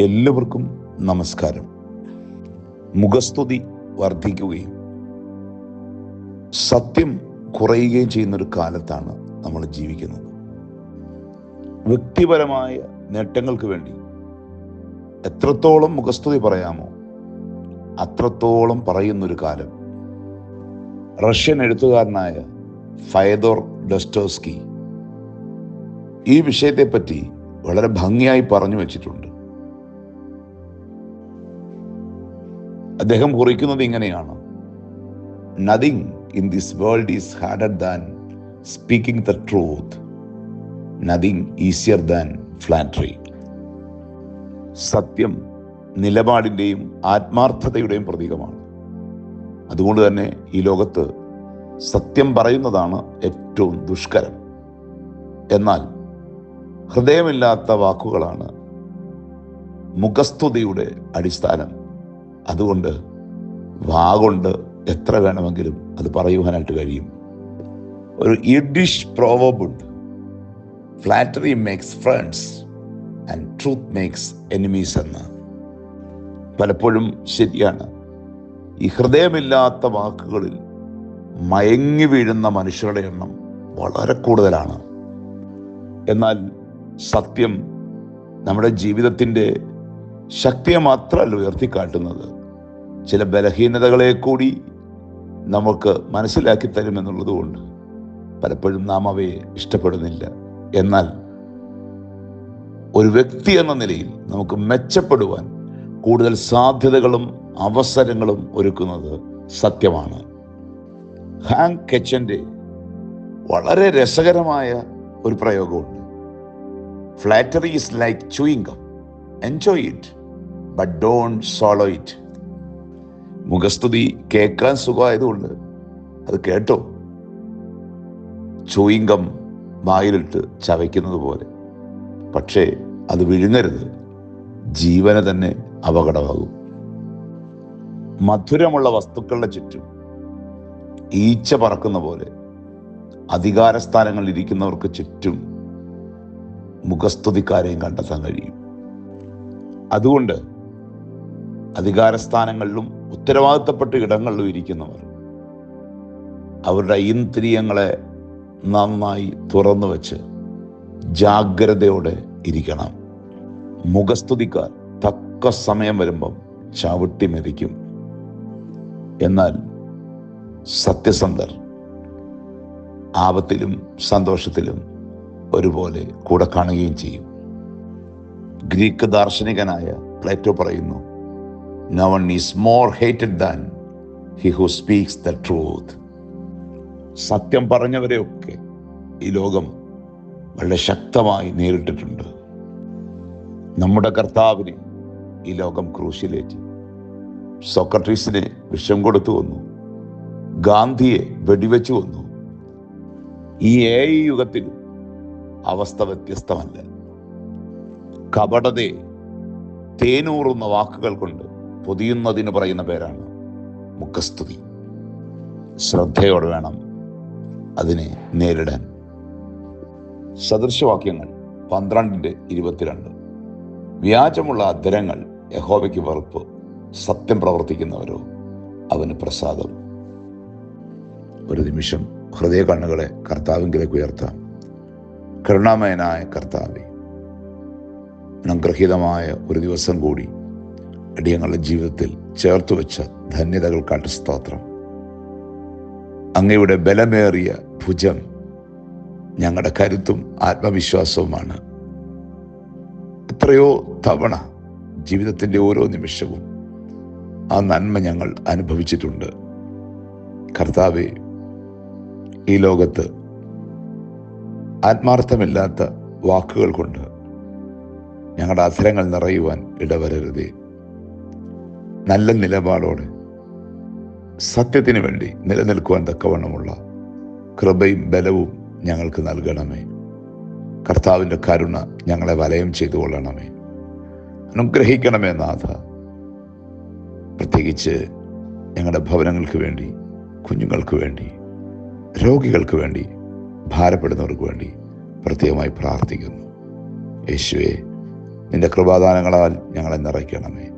എല്ലാവർക്കും നമസ്കാരം. മുഖസ്തുതി വർദ്ധിക്കുകയും സത്യം കുറയുകയും ചെയ്യുന്ന ഒരു കാലത്താണ് നമ്മൾ ജീവിക്കുന്നത്. വ്യക്തിപരമായ നേട്ടങ്ങൾക്ക് വേണ്ടി എത്രത്തോളം മുഖസ്തുതി പറയാമോ അത്രത്തോളം പറയുന്നൊരു കാലം. റഷ്യൻ എഴുത്തുകാരനായ ഫയദോർ ഡസ്റ്റോസ്കി ഈ വിഷയത്തെപ്പറ്റി വളരെ ഭംഗിയായി പറഞ്ഞു വെച്ചിട്ടുണ്ട്. അദ്ദേഹം കുറിക്കുന്നത് ഇങ്ങനെയാണ്. Nothing in this world is harder than speaking the truth nothing easier than flattery സത്യം നിലപാടിന്റെയും ആത്മാർത്ഥതയുടെയും പ്രതീകമാണ്. അതുകൊണ്ട് തന്നെ ഈ ലോകത്ത് സത്യം പറയുന്നതാണ് ഏറ്റവും ദുഷ്കരം. എന്നാൽ ഹൃദയമില്ലാത്ത വാക്കുകളാണ് മുഖസ്തുതിയുടെ അടിസ്ഥാനം. അതുകൊണ്ട് വാഗൊണ്ട് എത്ര വേണമെങ്കിലും അത് പറയുവാനായിട്ട് കഴിയും. ഒരു Yiddish പ്രോവബുണ്ട് flattery makes friends and truth makes enemies എന്ന്. പലപ്പോഴും ശരിയാണ്. ഈ ഹൃദയമില്ലാത്ത വാക്കുകളിൽ മയങ്ങി വീഴുന്ന മനുഷ്യരുടെ എണ്ണം വളരെ കൂടുതലാണ്. എന്നാൽ സത്യം നമ്മുടെ ജീവിതത്തിന്റെ ശക്തിയെ മാത്രമല്ല ഉയർത്തിക്കാട്ടുന്നത്. ചില ബലഹീനതകളെ കൂടി നമുക്ക് മനസ്സിലാക്കി തരുമെന്നുള്ളതുകൊണ്ട് പലപ്പോഴും നാം അവയെ ഇഷ്ടപ്പെടുന്നില്ല. എന്നാൽ ഒരു വ്യക്തി എന്ന നിലയിൽ നമുക്ക് മെച്ചപ്പെടുവാൻ കൂടുതൽ സാധ്യതകളും അവസരങ്ങളും ഒരുക്കുന്നത് സത്യമാണ്. ഹാങ് കെച്ചന്റെ വളരെ രസകരമായ ഒരു പ്രയോഗമുണ്ട്. Flattery is like chewing enjoy it but don't swallow it മുഖസ്തുതി കേൾക്കാൻ സുഖമായതുകൊണ്ട് അത് കേട്ടോ. ചൂയിങ്കം വായിലിട്ട് ചവയ്ക്കുന്നത് പോലെ. പക്ഷേ അത് വിഴുങ്ങരുത്. ജീവന് തന്നെ അപകടമാകും. മധുരമുള്ള വസ്തുക്കളുടെ ചുറ്റും ഈച്ച പറക്കുന്ന പോലെ അധികാരസ്ഥാനങ്ങളിൽ ഇരിക്കുന്നവർക്ക് ചുറ്റും മുഖസ്തുതിക്കാരെയും കണ്ടെത്താൻ കഴിയും. അതുകൊണ്ട് അധികാരസ്ഥാനങ്ങളിലും ഉത്തരവാദിത്തപ്പെട്ട ഇടങ്ങളിൽ ഇരിക്കുന്നവർ അവരുടെ ഇന്ദ്രിയങ്ങളെ നന്നായി തുറന്നു വെച്ച് ജാഗ്രതയോടെ ഇരിക്കണം. മുഖസ്തുതിക്കാർ തക്ക സമയം വരുമ്പം ചവിട്ടി മെതിക്കും. എന്നാൽ സത്യസന്ധർ ആപത്തിലും സന്തോഷത്തിലും ഒരുപോലെ കൂടെ കാണുകയും ചെയ്യും. ഗ്രീക്ക് ദാർശനികനായ പ്ലേറ്റോ പറയുന്നു no one is more hated than he who speaks the truth സത്യം പറഞ്ഞവരെയൊക്കെ ഈ ലോകം വളരെ ശക്തമായി നേരിട്ടിട്ടുണ്ട്. നമ്മുടെ കർത്താവിനെ ഈ ലോകം ക്രൂശിലേറ്റി. സോക്രട്ടീസിനെ വിഷം കൊടുത്തു വന്നു. ഗാന്ധിയെ വെടിവെച്ചു വന്നു. ഈ ഏ യുഗത്തിൽ അവസ്ഥ വ്യത്യസ്തമല്ല. കപടതയെ തേനൂറുന്ന വാക്കുകൾ കൊണ്ട് പൊതിയുന്നതിന് പറയുന്ന പേരാണ് മുഖസ്തുതി. ശ്രദ്ധയോടെ വേണം അതിനെ നേരിടാൻ. സദൃശവാക്യങ്ങൾ പന്ത്രണ്ടിന്റെ ഇരുപത്തിരണ്ട്. വ്യാജമുള്ള അധരങ്ങൾ യഹോബയ്ക്ക് വെറുപ്പ് സത്യം പ്രവർത്തിക്കുന്നവരോ അവന് പ്രസാദം. ഒരു നിമിഷം ഹൃദയ കണ്ണുകളെ കർത്താവിങ്കിലേക്ക് ഉയർത്താം. കരുണാമയനായ കർത്താവെ അനുഗ്രഹീതമായ ഒരു ദിവസം കൂടി അടിയങ്ങളുടെ ജീവിതത്തിൽ ചേർത്ത് വെച്ച ധന്യതകൾക്കാട്ട് സ്തോത്രം. അങ്ങയുടെ ബലമേറിയ ഭുജം ഞങ്ങളുടെ കരുത്തും ആത്മവിശ്വാസവുമാണ്. എത്രയോ തവണ ജീവിതത്തിന്റെ ഓരോ നിമിഷവും ആ നന്മ ഞങ്ങൾ അനുഭവിച്ചിട്ടുണ്ട്. കർത്താവെ ഈ ലോകത്ത് ആത്മാർത്ഥമില്ലാത്ത വാക്കുകൾ കൊണ്ട് ഞങ്ങളുടെ അധരങ്ങൾ നിറയുവാൻ ഇടവരരുതേ. നല്ല നിലപാടോടെ സത്യത്തിന് വേണ്ടി നിലനിൽക്കുവാൻ തക്കവണ്ണമുള്ള കൃപയും ബലവും ഞങ്ങൾക്ക് നൽകണമേ. കർത്താവിന്റെ കരുണ ഞങ്ങളെ വലയം ചെയ്തു കൊള്ളണമേ. അനുഗ്രഹിക്കണമേ നാഥ. പ്രത്യേകിച്ച് ഞങ്ങളുടെ ഭവനങ്ങൾക്ക് വേണ്ടി കുഞ്ഞുങ്ങൾക്ക് വേണ്ടി രോഗികൾക്ക് വേണ്ടി ഭാരപ്പെടുന്നവർക്ക് വേണ്ടി പ്രത്യേകമായി പ്രാർത്ഥിക്കുന്നു. യേശുവെ നിന്റെ കൃപാദാനങ്ങളാൽ ഞങ്ങളെ നിറയ്ക്കണമേ.